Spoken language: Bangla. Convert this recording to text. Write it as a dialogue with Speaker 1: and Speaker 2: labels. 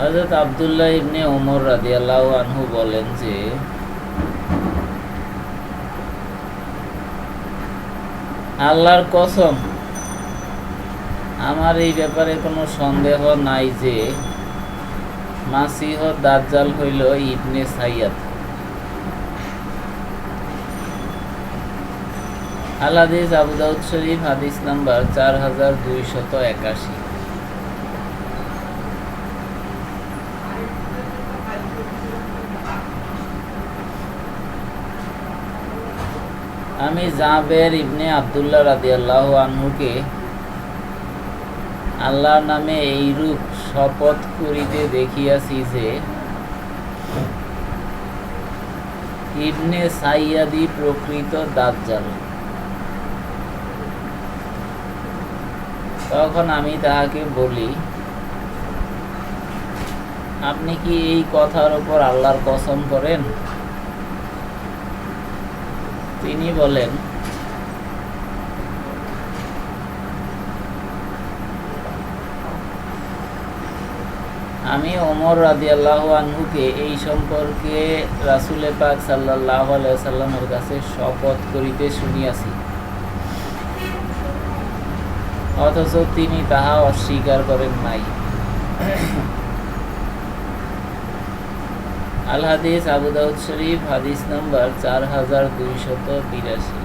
Speaker 1: হজরত আবদুল্লাহ ইবনে ওমর রাদিয়াল্লাহু আনহু বলেন যে, আল্লাহর কসম, আমার এই ব্যাপারে কোনো সন্দেহ নাই যে মাসিহ দাজ্জাল হইল ইবনে সাইয়াদ আল হাদিস আবু শরীফ, হাদিস নাম্বার চার হাজার দুইশত একাশি। আমি জাবের ইবনে আবদুল্লাহ রাদিয়াল্লাহ আনহুকে আল্লাহর নামে এইরূপ শপথ করিতে দেখিয়াছি যে, ইবনে সাইয়াদি প্রকৃত দাজ্জাল। তখন আমি তাহাকে বলি, আপনি কি এই কথার উপর আল্লাহর কসম করেন? তিনি বলেন, আমি ওমর রাদিয়াল্লাহু আনহুকে এই সম্পর্কে রাসুলে পাক সাল্লাহ সাল্লামের কাছে শপথ করিতে শুনিয়াছি। অথচ তিনি তাহা অস্বীকার করেন নাই। আল হাদিস আবু শরীফ হাদিস নাম্বার চার হাজার দুইশত বিরাশি।